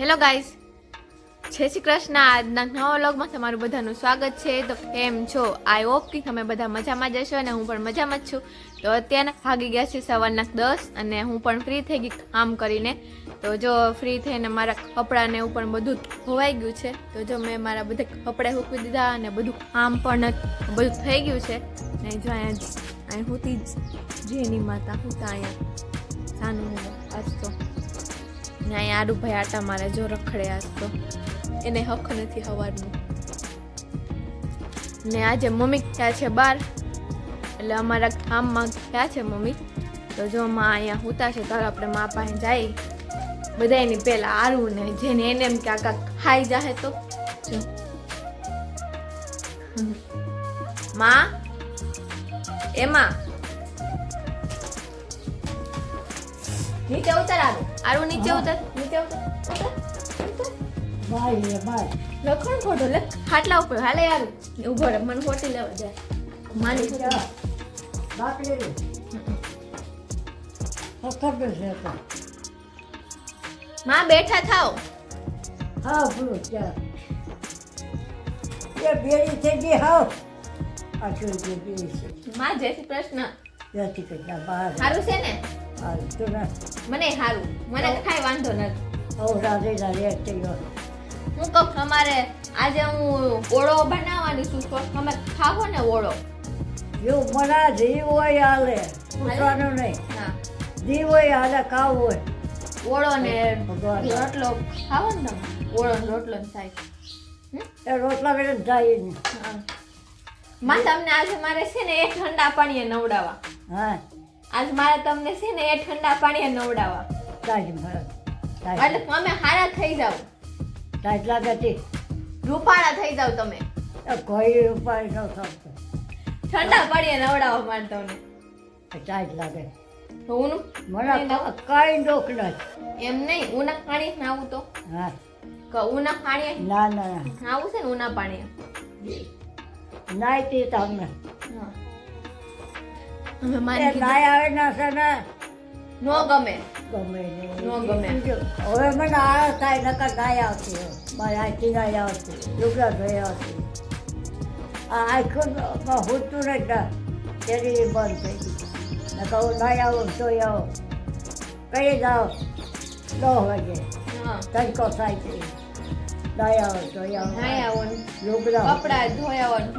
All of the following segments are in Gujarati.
હેલો ગાઈઝ જય શ્રી કૃષ્ણ. આજના નવા વ્લોગમાં તમારું બધાનું સ્વાગત છે. તો કેમ છો? આઈ હોપ કે તમે બધા મજામાં જ હશો અને હું પણ મજામાં જ છું. તો અત્યારે ભાગી ગયા છે સવારના દસ અને હું પણ ફ્રી થઈ ગઈ કામ કરીને. તો જો ફ્રી થઈને મારા કપડાને એવું પણ બધું ધોવાઈ ગયું છે. તો જો મેં મારા બધા કપડાં મૂકી દીધા અને બધું કામ પણ બધું થઈ ગયું છે. ને જો અહીંયા હું હુંતી જેની માતા હું તો અહીંયા. સાનું આજ તો ને અહીંયા આડુભાઈ આટા મારે જો રખડે આજ તો. એને હક નથી હવારનું. ને આજે મમ્મી ગયા છે બહાર એટલે અમારા ગામમાં ગયા છે મમ્મી? તો જો માં અહીંયા હુતા છે, તો આપણે મા પાસે જાય. બધા એની પહેલા આરું ને જેને એને એમ કે આકા ખાઈ જાહે તો. જો. માં? એમાં? નીચે ઉતર આરું આરું નીચે ઉતર. નીચે ઉતર. ભાઈ ઉતર ભાઈ. લખણ ખોટો લે. ખાટલા ઉપર. હાલે યાર. ઊભો રે મને ખોટી લેવા જાય માની બાપ લે લે ખબર છે તો. માં બેઠા થાવ હા બોલો ચાલ એ બેડી થઈ ગઈ હાવ. આ જે બેડી છે. માં જય શ્રી કૃષ્ણ ત્યાંથી કેટલા બહાર. સારું છે ના? મને સારું મને કાંઈ વાંધો નથી. હવે રાધે રાધે થઈ હું કહું તમારે આજે હું ઓળો બનાવવાની છું તો તમે ખાવો ને ઓળો. એવું મના જીવ હોય હાલે પૂછવાનું નહીં. હા. જીવ હોય હાલે ખાવ હોય. ઓળો ને રોટલો ખાવો ને તમે? ઓળો ને રોટલો ને થાય. એ રોટલા વેળે જાય નહીં હા. માં તમને આજે મારે છે ને એ ઠંડા પાણીએ નવડાવવા. હા. આજ મારે તમને છે ને એ ઠંડા પાણીએ નવડાવવા. તાજ મળે એટલે તમે હારા થઈ જાવ. તાજ લાગે તે રૂપાળા થઈ જાવ તમે. કોઈ ઉપાય ન થતો ઠંડા પાણીએ નવડાવવા મારે તમને. તાજ લાગે. તો ઊનું મને કઈ દુઃખ નથી. એમ નહીં? ઉના પાણી નાવું તો? હા. કે ઉના પાણીએ? ના ના. નાવું છે ને ઉના પાણીએ? નાય તે તમને હા. અમે એ માની આવે ના છે ને. નો ગમે. ગમે નો ગમે. હવે મને આળસ થાય નકર નાય આવતી. મારે આથી આવતી લુગડા ધોઈ આવતી. આ આખું હોતું ને તેરી બંધ થઈ ગઈ. નકર હું આવું આવો. કઈ જાઓ દસ વાગે. તડકો થાય છે. કપડા ધોયા કરી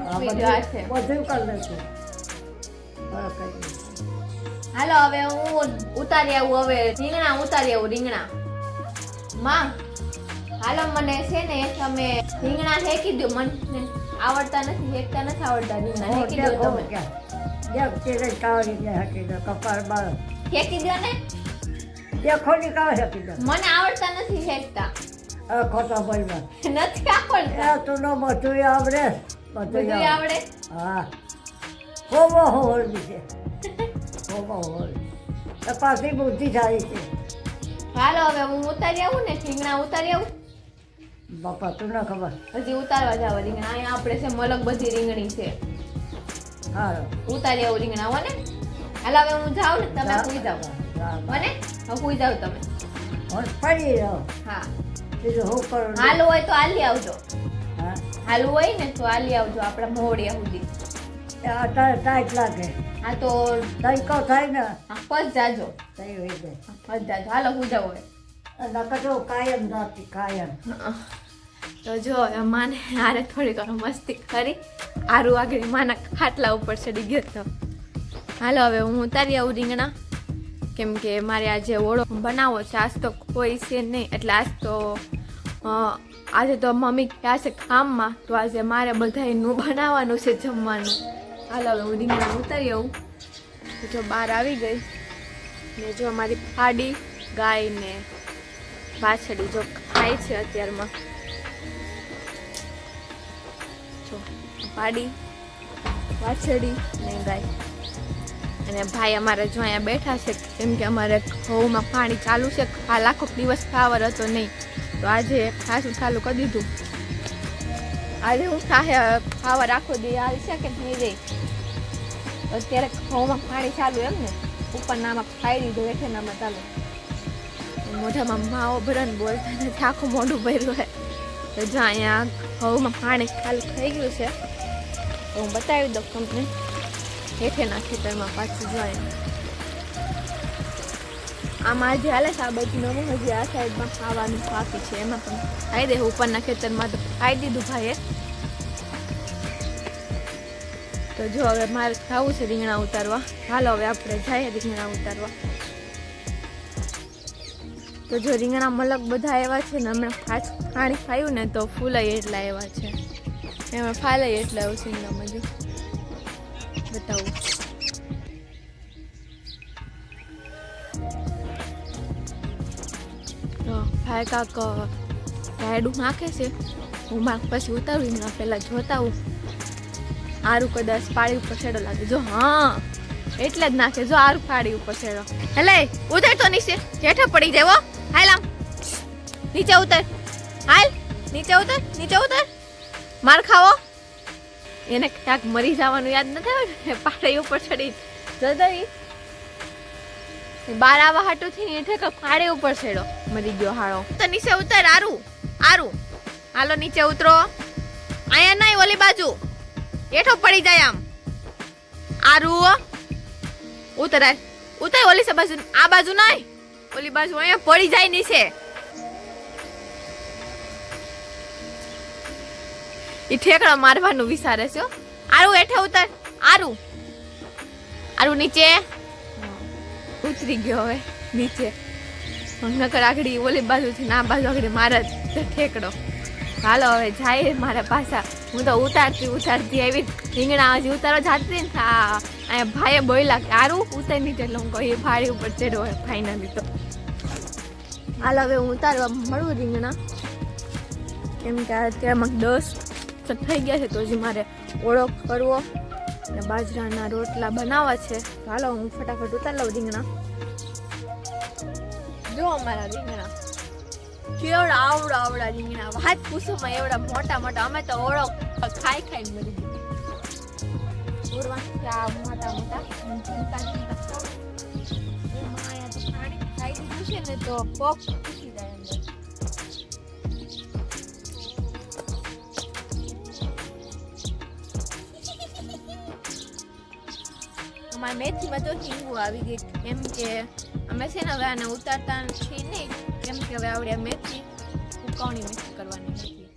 હાલો હવે હું ઉતારી આવું હવે રીંગણા ઉતારી આવું રીંગણા. માં હાલો મને છે ને તમે રીંગણા હેકી દો મને આવડતા નથી હેકતા નથી આવડતા રીંગણા. હેકી દો તમે. હેકી દો ને? મને આવડતા નથી હેકતા નથી આવડતા. બધું આવડે. પાછી બુદ્ધિશાળી છે. હાલો હવે હું ઉતારી આવું ને? રીંગણા ઉતારી આવું? બાપા તું ના ખબર. હજી ઉતારવા જાવ રીંગણા. અહીંયા આપણે છે મલક બધી રીંગણી છે. હાલો. ઉતારી આવું રીંગણા હો ને? હાલ હવે હું જાઉં ને તમે સુઈ જાવ મને હવે સુઈ જાવ તમે. પડી રહ્યો હા. બીજું હું કરું? હાલું હોય તો હાલી આવજો. હા. હાલું હોય ને તો હાલી આવજો આપણા મોડિયા સુધી. ટાઈટ લાગે. હા તો તરીકો થાય ને પચ જાજો. થઈ હોય જાય. પચ જાજો. હાલો હું જાવ નકર કાયમ નથી કાયમ. તો જો માને હારે થોડી ઘણું મસ્તી કરી. આરું આગળ માના ખાટલા ઉપર ચડી ગયો તો. હાલો હવે હું ઉતારી આવું રીંગણા. કેમ કે મારે આજે ઓળો બનાવો છે. આજ તો કોઈ છે નહીં. એટલે આજ તો આજે તો મમ્મી ગયા છે કામમાં? તો આજે મારે બધાયનું બનાવવાનું છે જમવાનું. હાલો હવે રીંગણા ઉતારી આવું. જો બહાર આવી ગઈ. ને જો અમારી ફાડી, ગાય ને વાછડી જો ખાય છે અત્યારમાં. જો પાડી વાછડી ને ગાય. અને ભાઈ અમારે જો અહીંયા બેઠા છે, કેમ કે અમારે ઘઉંમાં પાણી ચાલુ છે. હાલ આખો દિવસ પાવર હતો નહીં. તો આજે ખાસું ચાલુ કરી દીધું. આજે હું થાહે પાવર આખો દી આવી છે કે નહીં રે? અત્યારે ઘઉંમાં પાણી ચાલુ એમ ને. ઉપરના આમાં ખાઈ દીધું હેઠેનામાં ચાલુ. મોઢામાં માવો ભરણ બોલતા નથી આખું મોઢું ભર્યું હોય તો જો અહીંયા ઘઉંમાં પાણી ચાલુ થઈ ગયું છે. તો હું બતાવી દઉં તમને. હેઠેના ખેતરમાં પાછું જો આમાં આજે હાલે છે, આ બાજુ હજી આ સાઈડમાં ખાવાનું બાકી છે. એમાં પણ ખાઈ દે, ઉપરના ખેતરમાં તો ખાઈ દીધું ભાઈએ. તો જો હવે મારે ખાવું છે રીંગણા ઉતારવા. હાલો હવે આપણે જઈએ રીંગણા ઉતારવા. તો જો રીંગણા મલક બધા એવા છે ને, હમણાં ખાસ પાણી ખાયું ને તો ફૂલાય એટલા એવા છે. એમાં ફાલાય એટલા એવું રીંગણામાં, જો. બતાવું. ભાઈ કાક રાયડું નાખે છે. હું માક પછી ઉતારું રીંગણા, પહેલાં જોતા હું આરું કદાચ પાડી ઉપર છેડો લાગે. જો, હા, એટલે જ નાખે. જો, આરું પાડી ઉપર છેડો હેલે, ઉતર તો નીચે. હેઠે પડી જાય હાલ આમ. નીચે ઉતર. હાલ. નીચે ઉતર. નીચે ઉતર. માર ખાવો. એને ક્યાંક મરી જવાનું યાદ નથી આવે પાડી ઉપર ચડી. એ બાર આવા હાટું થી હેઠે પાડે ઉપર છેડો મરી ગયો હાળો. તો નીચે ઉતર, આરું. આરું. હાલો, નીચે ઉતરો. અહીંયા નહીં, ઓલી બાજુ. હેઠો પડી જાય આમ. આરું ઉતરાય. ઉતરાય ઓલી સે બાજુ આ બાજુ નહીં. ઓલી બાજુ અહીંયા પડી જાય નીચે. ઈ ઠેકડા મારવાનું વિચારે છે આરું હેઠે ઉતર. આરુ આરુ નીચે. ઉતરી ગયો હવે નીચે. નકર આગળ ઓલી બાજુથી ના બાજુ આગળ મારે જ ઠેકડો. હાલો, હવે જાય મારા પાછા. હું તો ઉતારતી ઉતારતી આવી. રીંગણા હજી ઉતારવા જાતી ને હા અહીંયા ભાઈએ બોલ્યા કે આરું ઉતારી નીચે એટલે હું કહી ભાડી ઉપર ચડ્યો હોય ફાઇનલી તો. હાલ, હવે હું ઉતારવા મળું રીંગણા. કેમ કે અત્યારમાં દસ થઈ ગયા છે, તો હજી મારે ઓળો કરવો અને બાજરાના રોટલા બનાવવા છે. હાલો, હું ફટાફટ ઉતાર લઉં રીંગણા. જો અમારા રીંગણા. કેવડા આવડા આવડા રીંગણા વાત પૂછોમાં એવડા મોટા મોટા. અમે તો ઓળો ખાઈ ખાઈને મરી ગઈ મોટા મોટા. એમાં ને તો જાય અંદર. અમારા મેથીમાં તો હિંગુ આવી ગઈ. કેમ કે અમે છે ને ઉતારતા છીએ નહીં કેમ કે હવે આવડે મેથી ઉકાવણી મેથી કરવાની હતી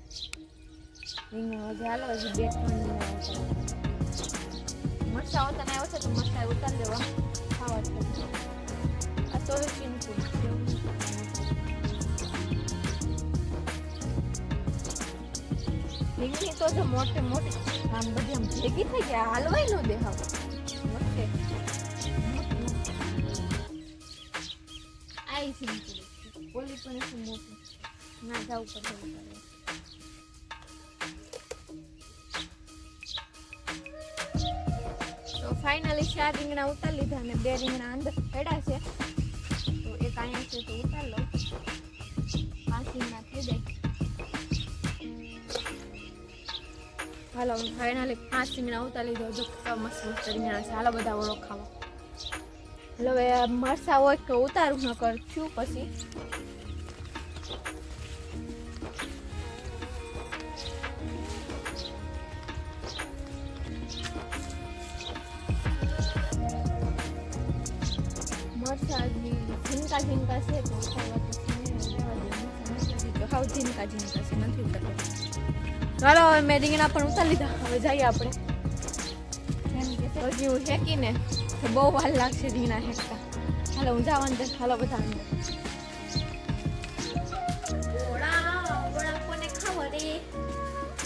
રીંગણ હજી હાલો હજી બે ત્રણ રીંગણા ઉતારવાના. મરચાં હોતા આવ્યો છે તો મરચાં ઉતારી દેવા. ખાવા છે આ તો ચીનકું રીંગણી તો જો મોટે મોટી આમ બધી આમ ભેગી થઈ ગયા હાલવાય નો દે મોટે. આઈ ઓલી પણ શું મોટું ના, જવું પડે તો ફાઇનલી ચાર રીંગણા ઉતાર લીધા અને બે રીંગણા અંદર પડ્યા છે. તો એક અહીંયા છે તો ઉતાર લો. પાંચ રીંગણા થઈ જાય. હાલો ફાઇનલી પાંચ રીંગણા ઉતાર લીધો. જો મસ્ત મસ્ત રીંગણા છે. હાલો, બધા ઓળખાવો ખાવા. હવે મરસા હોય તો ઉતારું ન કર છું પછી ચાલો હવે મેં રીંગણા પણ ઉતારી લીધા. હવે જઈએ આપણે. હજી હું હેકીને તો બહુ વાર લાગશે રીંગણા હેકતા હાલો, હું જાવ અંદર. હાલો, બધા અંદર.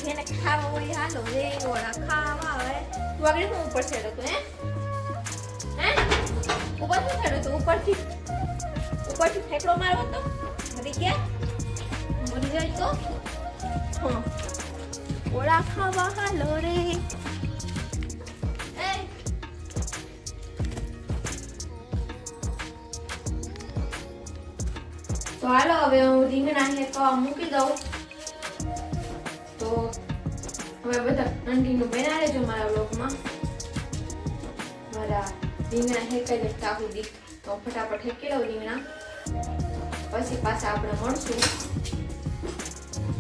જેને ખાવા હોય હાલો રે ઓળા ખાવા આવે તું ઉપર ચડ્યો તું હે ઉપર શું તું ઉપરથી ઉપરથી ફેંકડો મારવો તો મરી ગયા મરી જાય તો ઓળા ખાવા હાલો રે તો હાલો હવે હું રીંગણા હેકવા મૂકી દઉં તો હવે બધા કન્ટિન્યુ બના રહેજો મારા બ્લોગમાં મારા રીંગણા હેકાઈ જાય આખું દીક તો ફટાફટ હેકી લઉં રીંગણા પછી પાછા આપણે મળશું.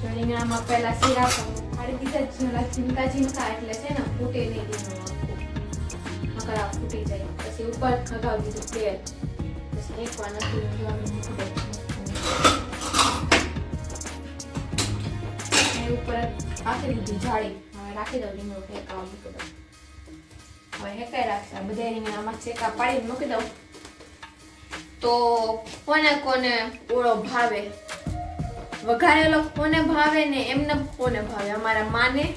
જો રીંગણામાં પહેલા શીરા પણ ઝીણકા એટલે છે ને ફૂટે નહીં આ ફૂટી જાય. પછી ઉપર ખગાવી દીધું એક વાર નથી ઉપર રાખી દીધી જાળી. રાખી દઉં રીંગણું હેકાવા મૂકી દઉં. હવે હેકાઈ રાખશે. બધા રીંગણામાં દઉં. તો કોને કોને ઓળો ભાવે? વઘારેલો કોને ભાવે ને એમને કોને ભાવે? અમારા માને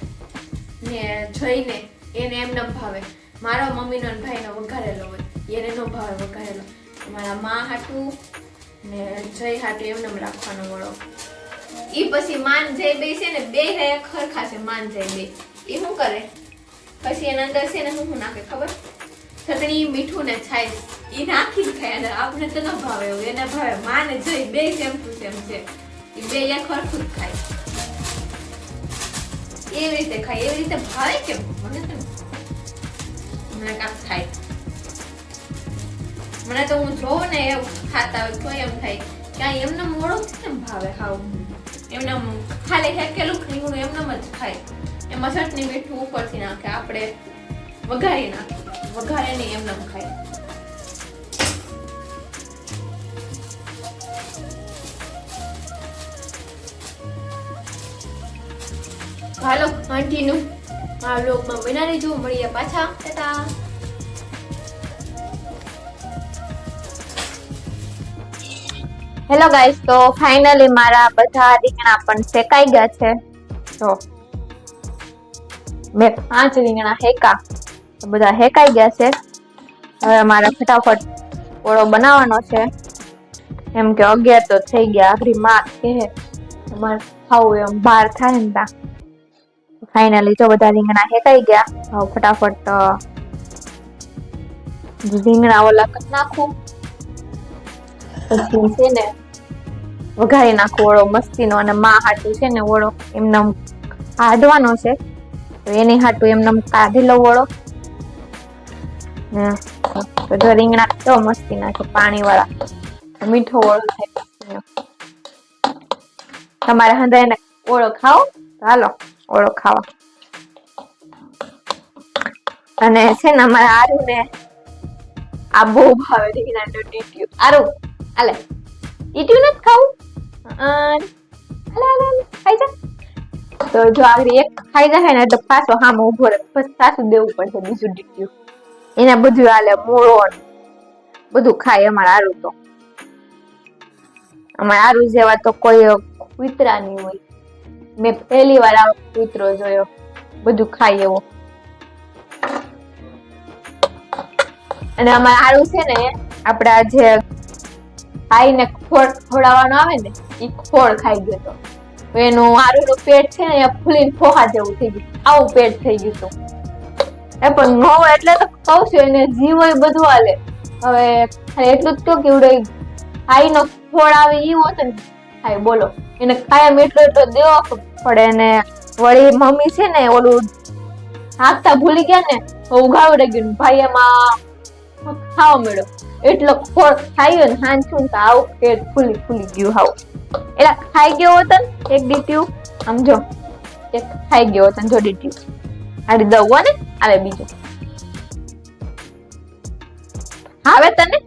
ને જઈને એને એમને ભાવે. મારો મમ્મીનો ભાઈનો વઘારેલો હોય. એને નો ભાવે વઘારેલો. મારા મા હાટું ને જય હાટું એમને રાખવાનો વળો. એ પછી માન જય બે છે ને બે રહે ખરખા છે માન જય બે. એ શું કરે? પછી એના અંદર છે ને શું શું નાખે ખબર? ચટણી, મીઠું ને છાય એ નાખી જ ખાય આપણે તો ન ભાવે એવું. એને ભાવે. માને જઈ બે સેમ ટુ સેમ છે. બે એક ખરખું ખાય. એવી રીતે ખાય, એવી રીતે ભાવે કેમ? મને તો મને કામ થાય. મને તો હું જોઉં ને એવું ખાતા હોય તો એમ થાય ક્યાંય એમને મોડો કેમ ભાવે હાવ? એમને ખાલી હેકેલું રીંગણું એમને જ ખાય. એમાં ચટણી મીઠું ઉપરથી નાખે, આપણે વઘારી નાખે વઘારે નહીં એમને ખાય. હાલો કન્ટિન્યુ મારા બ્લોગમાં બના રહેજો. મળીએ પાછા. ટાટા. હેલો ગાઈસ તો ફાઇનલી મારા બધા રીંગણા પણ શેકાઈ ગયા છે. તો મેં પાંચ રીંગણા હેકા તો બધા હેકાઈ ગયા છે. હવે મારે ફટાફટ ઓળો બનાવવાનો છે. એમ કે અગિયાર તો થઈ ગયા, આખરી માં કે તમારે ખાવું એમ બહાર થાય ને તા ફાઇનલી જો બધા રીંગણા હેકાઈ ગયા. ફટાફટ રીંગણા ઓલા નાખું. પછી છે ને વઘારી નાખું ઓળો મસ્તીનો અને માં હાટું છે ને ઓળો એમને કાઢવાનો છે. તો એની હાટું એમને કાઢી લઉં ઓળો. તો રીંગણા તો મસ્તી નાખે પાણી વાળા મીઠો ઓળો થાય તમારે હંધાઈને ઓળો ખાઓ. હાલો. ઓળો ખાવા અને છે ને અમારા આરુ ને આ બહુ ભાવે રીંગણા ટીટ્યું. આરુ, આલે. ટીટ્યું નથી ખાવું? આલે આલે ખાઈ જા. તો જો આગળ એક ખાઈ જાય ને તો પાછો હા ઊભો રહે. પછી પાછું દેવું પડશે બીજું ટીટ્યું. એને બધું આલે, મોળો બધું ખાય અમારા આરુ તો. અમારા આરુ જેવા તો કોઈ કૂતરા નહીં હોય. મેં પહેલી વાર આવો કૂતરો જોયો. બધું ખાય એવો અને અમારે આડું છે ને, આપડા જે ખાઈને ખોળ ખવડાવવાનો આવે ને એ ખોળ ખાઈ ગયો હતો એનું આરુનું પેટ છે ને એ ફોહા જેવું થઈ ગયું. આવું પેટ થઈ ગયું હતું એ પણ ન એટલે તો કહું છું, એને જીવ હોય બધું હાલે. હવે એટલું જ તો કેવડે ખાઈનો ખોળ આવે એ હોત ને ખાય બોલો. એને કાયમ એટલો એટલો દેવો પડે ને વળી મમ્મી છે ને ઓલું હાંકતા ભૂલી ગયા ને ઉઘાવડે ગયું ભાઈ એમાં ખાવા મળ્યો. એટલો ખોળ ખાયો ને હાંચું તો આવું પેટ ફૂલી ફૂલી ગયું હાવ. એટલે ખાઈ ગયો હતો ને એક ડીટ્યુ, આમ એક ખાઈ ગયો હતો જો ડીટ્યુ. આડી દઉં ને, આવે બીજું. આવે તને?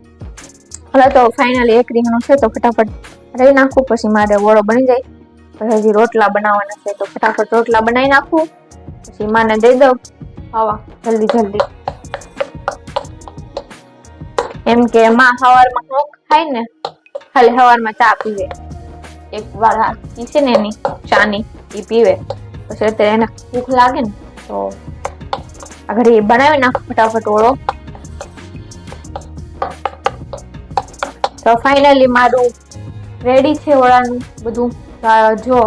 હવે તો ફાઇનલી એક રીંગણું છે તો ફટાફટ રહી નાખું, પછી મારે ઓળો બની જાય. પછી હજી રોટલા બનાવવાના છે, તો ફટાફટ રોટલા બનાવી નાખું. પછી માને દઈ દઉં. હવા જલ્દી જલ્દી. એમ કે માં સવારમાં કોક ખાય ને, ખાલી સવારમાં ચા પીવે. એક વાર ઈ છે ને એની ચાની એ પીવે. પછી અત્યારે એને ભૂખ લાગે ને, તો આગળ એ બનાવી નાખ ફટાફટ ઓળો તો ફાઇનલી મારું રેડી છે ઓળાનું બધું. જો,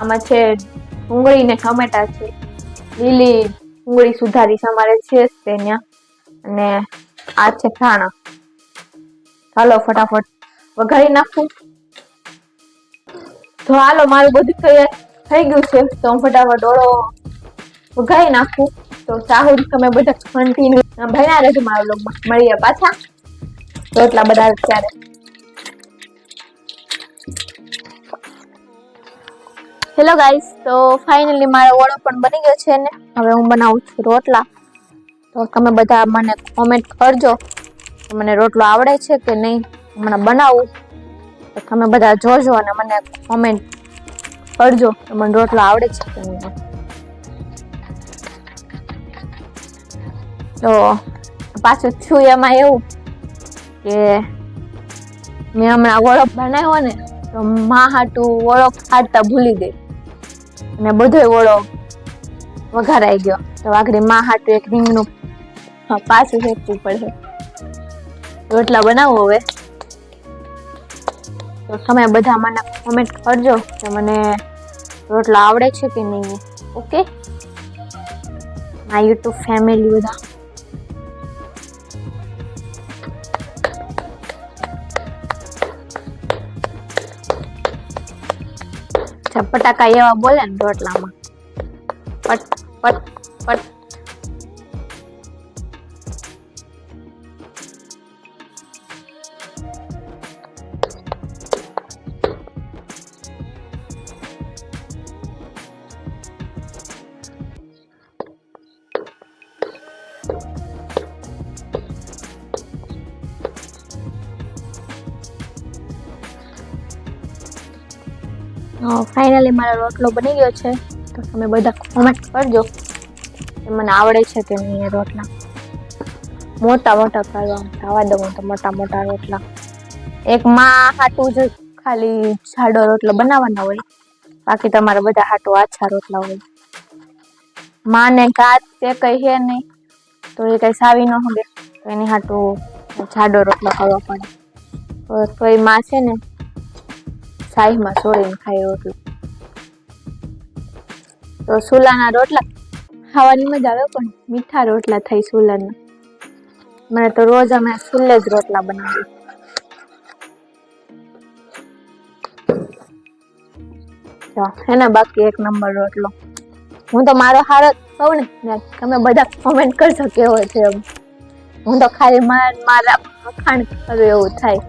આમાં છે ડુંગળી ને ટમેટા છે. લીલી ડુંગળી સુધારી અમારે છે ત્યાં. અને આ છે ધાણા. હાલો, ફટાફટ. વઘારી નાખું. તો હાલો, મારું બધું તૈયાર થઈ ગયું છે. તો હું ફટાફટ ઓળો વઘારી નાખું. તો સાહુર તમે બધા કન્ટિન્યુ ભણ્યા રહેજો મારા બ્લોગમાં મળીએ પાછા. તો એટલા બધા અત્યારે. હેલો ગાઈસ તો ફાઇનલી મારો ઓળો પણ બની ગયો છે ને. હવે હું બનાવું છું રોટલા. તો તમે બધા મને કોમેન્ટ કરજો મને રોટલો આવડે છે કે નહીં. હમણાં બનાવું. તો તમે બધા જોજો અને મને કોમેન્ટ કરજો મને રોટલો આવડે છે કે નહીં. તો પાછું છું એમાં એવું કે મેં હમણાં ઓળો બનાવ્યો ને, તો મા હાટું ઓળો ખાટતા ભૂલી ગઈ. અને બધો ઓળો વઘારાઈ ગયો. તો આગળમાં હાટું એક રીંગનું પાછું ફેંકવું પડે રોટલા બનાવો હવે. તો તમે બધા મને કોમેન્ટ કરજો કે મને રોટલા આવડે છે કે નહીં. ઓકે આ યુટ્યુબ ફેમિલી બધા. ફટાકા એવા બોલે ને રોટલામાં. પટ પટ પટ. ફાઇનલી મારો રોટલો બની ગયો છે, તો તમે બધા કોમેન્ટ કરજો કે મને આવડે છે કે નહીં એ રોટલા. મોટા મોટા કરવા ખાવા દઉં તો મોટા મોટા રોટલા. એક માં હાટું જ ખાલી જાડો રોટલો બનાવવાના હોય, બાકી તમારા બધા હાટું આછા રોટલા હોય. માને કાચ તે કઈ હે નહીં, તો એ કઈ સાવી ન તો એની હાટું જાડો રોટલો ખાવા પડે. તો એ માં છે ને સાહીમાં છોડીને ખાય રોટલો. તો સુલાના રોટલા ખાવાની મજા આવે પણ મીઠા રોટલા થાય સુલાના. મને તો રોજ અમે સુલે જ રોટલા બનાવી એને બાકી એક નંબર રોટલો. હું તો મારો હારો કહું ને તમે બધા કોમેન્ટ કરશો કેવો છે એમ. હું તો ખાલી માન મારા વખાણ કરું એવું થાય.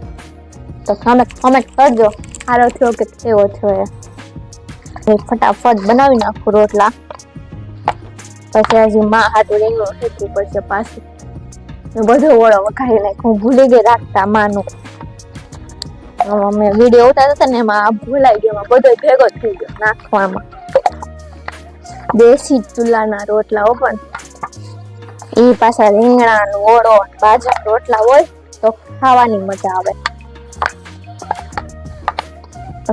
તો તમે કોમેન્ટ કરજો, સારો થયો કે કેવો થયો એ. ફટાફટ બનાવી નાખું રોટલા. પછી હજી માં હાથું રીંગણું શીખવું પડશે પાછું. બધો ઓળો વઘારી નાખ્યો. હું ભૂલી ગઈ રાખતા માનું. અમે વીડિયો ઉતારતા હતા ને એમાં ભૂલાઈ ગયો. બધો ભેગો થઈ ગયો નાખવામાં. દેશી ચૂલાના રોટલાઓ પણ. એ પાછા રીંગણાનો ઓળો બાજરા રોટલા હોય તો ખાવાની મજા આવે.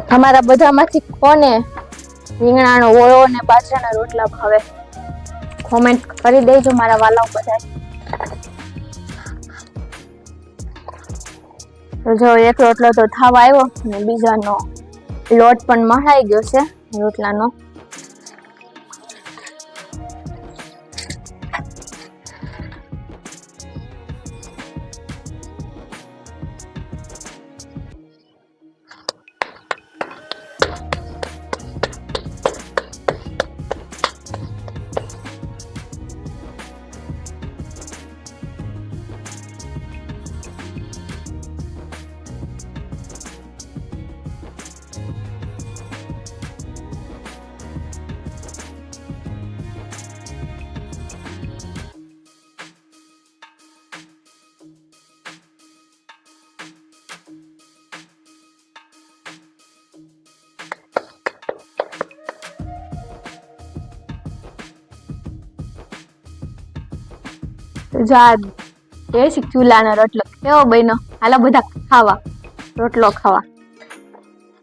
તમારા બધામાંથી કોને રીંગણાનો ઓળો ને બાજરાના રોટલા ભાવે. કોમેન્ટ કરી દેજો મારા વાલાઓ બધા જો એક રોટલો તો થાવા આવ્યો અને બીજાનો લોટ પણ મહાઈ ગયો છે રોટલાનો. જા દેશી ચૂલાનો રોટલો. કેવો બન્યો? હાલો બધા ખાવા. રોટલો ખાવા.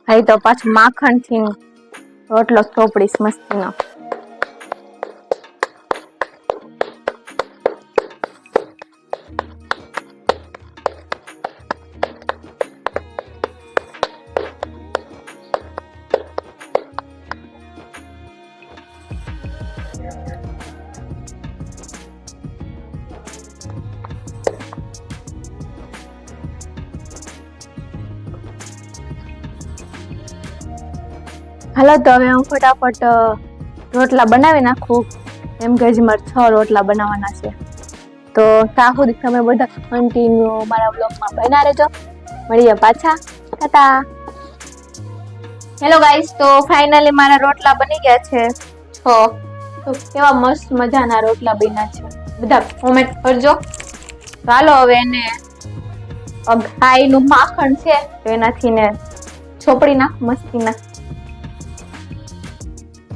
ભાઈ તો પાછું માખણથી રોટલો ચોપડીશ મસ્તીનો. હાલો તો હવે હું ફટાફટ રોટલા બનાવી નાખું. એમ કે હજી મારે છ રોટલા બનાવવાના છે. તો ત્યાં તમે બધા કન્ટિન્યુ મારા બ્લોગમાં બના રહેજો. મળીએ પાછા. ટાટા. હેલો ગાઈસ તો ફાઇનલી મારા રોટલા બની ગયા છે. છ તો કેવા મસ્ત મજાના રોટલા બન્યા છે. બધા કોમેન્ટ કરજો. ચાલો હવે એને ગાયનું માખણ છે, તો એનાથી ને છોપડી નાખ મસ્તી નાખ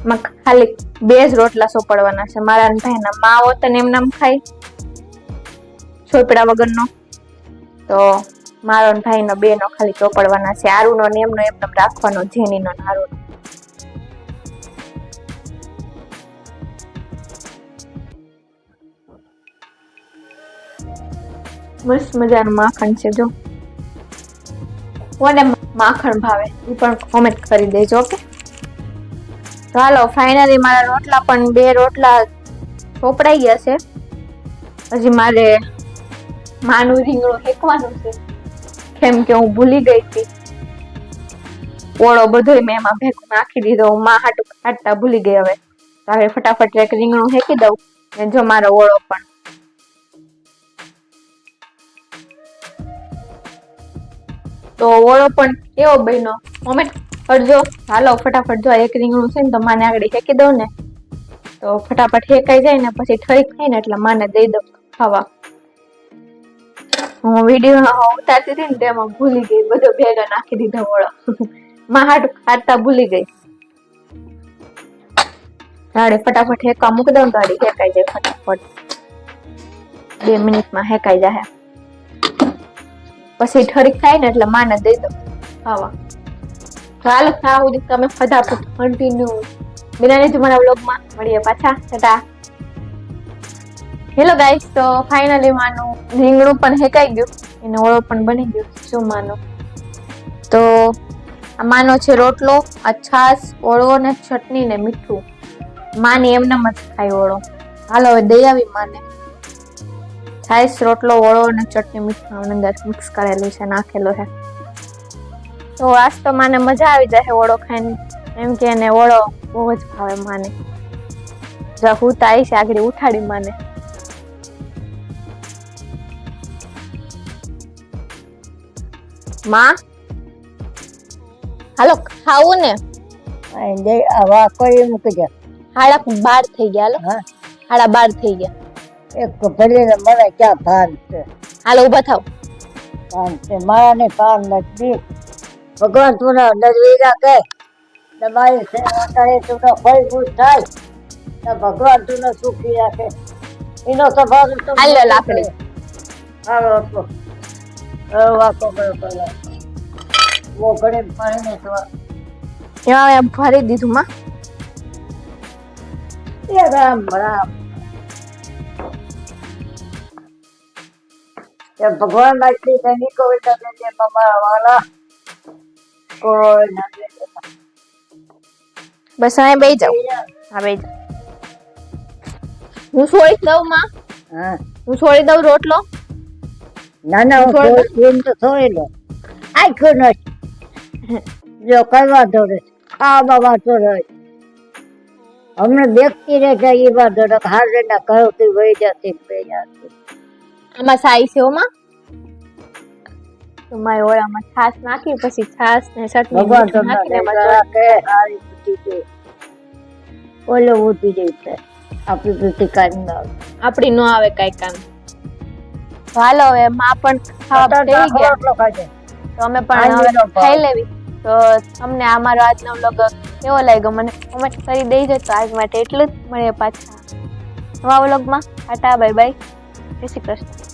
માં ખાલી બે જ રોટલા સોપડવાના છે. મારા ને ભાઈના માવો તને એમ નામ ખાય. ચોપડા વગરનો. તો મારો ને ભાઈનો બે નો ખાલી ચોપડવાના છે. આરુનો ને એમનો એમનો રાખવાનો, જેનીનો ને આરુનો મસ્ત મજાનું માખણ છે, જો. કોને માખણ ભાવે. એ પણ કોમેન્ટ કરી દેજો, ઓકે? તો હાલો ફાઇનલી મારા રોટલા પણ બે રોટલા ચોપડાઈ ગયા છે. હજી મારે માનું રીંગણું ફેંકવાનું છે. કેમ કે હું ભૂલી ગઈ હતી. ઓળો બધો મેં એમાં ભેગું નાખી દીધો, હું માં હાટું કાઢતા ભૂલી ગઈ હવે. તો હવે ફટાફટ એક રીંગણું ફેંકી દઉં, ને જો મારો ઓળો પણ. તો ઓળો પણ એવો બન્યો? કોમેન્ટ કરજો હાલો, ફટાફટ જો એક રીંગણું છે ને તો માને આગળ ફેંકી દઉં ને. તો ફટાફટ ફેંકાઈ જાય ને પછી ઠરી ખાય ને એટલે માને દઈ દઉં ખાવા. હું વીડિયો ઉતારતી હતી ને તેમાં ભૂલી ગઈ, બધો ભેગા નાખી દીધો વળો માં હાટ હાટતા ભૂલી ગઈ. હાડે ફટાફટ હેકા મૂકી દઉં ગાડી હેકાઈ જાય ફટાફટ. બે મિનિટમાં હેકાઈ જાય પછી ઠરી ખાય ને એટલે માને દઈ દઉં ખાવા. તો હાલો ખાવા સુધી તમે ફટાફટ કન્ટિન્યુ બિનાને તમારા વ્લોગમાં મળીએ પાછા. ટાટા. હેલો ગાઈસ તો ફાઇનલી માનું રીંગણું પણ હેકાઈ ગયું. એને ઓળો પણ બની ગયો, શું માનો? તો આ માનો છે રોટલો, આ છાશ, ઓળો ને ચટણી ને મીઠું. માની એમને જ ખાય ઓળો. હાલો હવે દઈ આવી માને. છાસ રોટલો, ઓળો અને ચટણી, મીઠું અંદર મિક્સ કરેલું છે, નાખેલો છે. તો આજ તો માને મજા આવી જાય ઓળો ખાઈને. એમ કે એને ઓળો બહુ જ ભાવે માને. જો હું તો આવીશ આગળ ઉઠાડી માને. માં? હાલો ખાવું ને? જઈ આવા કોઈ મૂકી દે. હાડા બાર થઈ ગયા હાલો. હા. હાડા બાર થઈ ગયા. એક ભરીને મને ક્યાં ભાન છે? હાલો ઊભા થાવ. ભાન છે મારા ને ભાન નથી. ભગવાન તું નજરી રાખે. તમારી સેવા કરે તું ફળ ફૂલ થાય. તો ભગવાન તું સુખી રાખે. એનો સ્વભાવ તો હાલો લાકડી. હાલો તો વાતો કરો પેલા વો ઘડે પાણીને તો એમાં મેં ભરી દીધું માં. એ રામ રામ. ભગવાન તમે જે તમારા વાલા. કોઈ. બસ અહીં બેસી જાવ હા બેસી જાવ હું છોડી દઉં માં હા હું છોડી દઉં રોટલો ના ના હું છોડ તો થોડી લો આખું નથી જો કઈ વાંધો નથી ખાવા વાંધો નહીં અમને વ્યક્તિ રહે છે એ નથી હારે ઘરથી વહી જતી વહી જતી આમાં સાઈ છે ઓમાં તો મારી ઓળામાં છાશ નાખી પછી છાશ ને ચટણી નાખીને કે ઓલો ઉઠી જાય છે. આપણી બુદ્ધિ કાઢી આપણી નો આવે કઈ કામ. હાલો હવે માં પણ ખાવા થઈ ગયા. તો અમે પણ હવે ખાઈ લેવી. તો તમને અમારો આજનો વ્લોગ કેવો લાગ્યો? મને કોમેન્ટ કરી દેજો. તો આજ માટે એટલું જ. મળીએ પાછા નવા વ્લોગમાં ટાટા બાય બાય જય શ્રી કૃષ્ણ.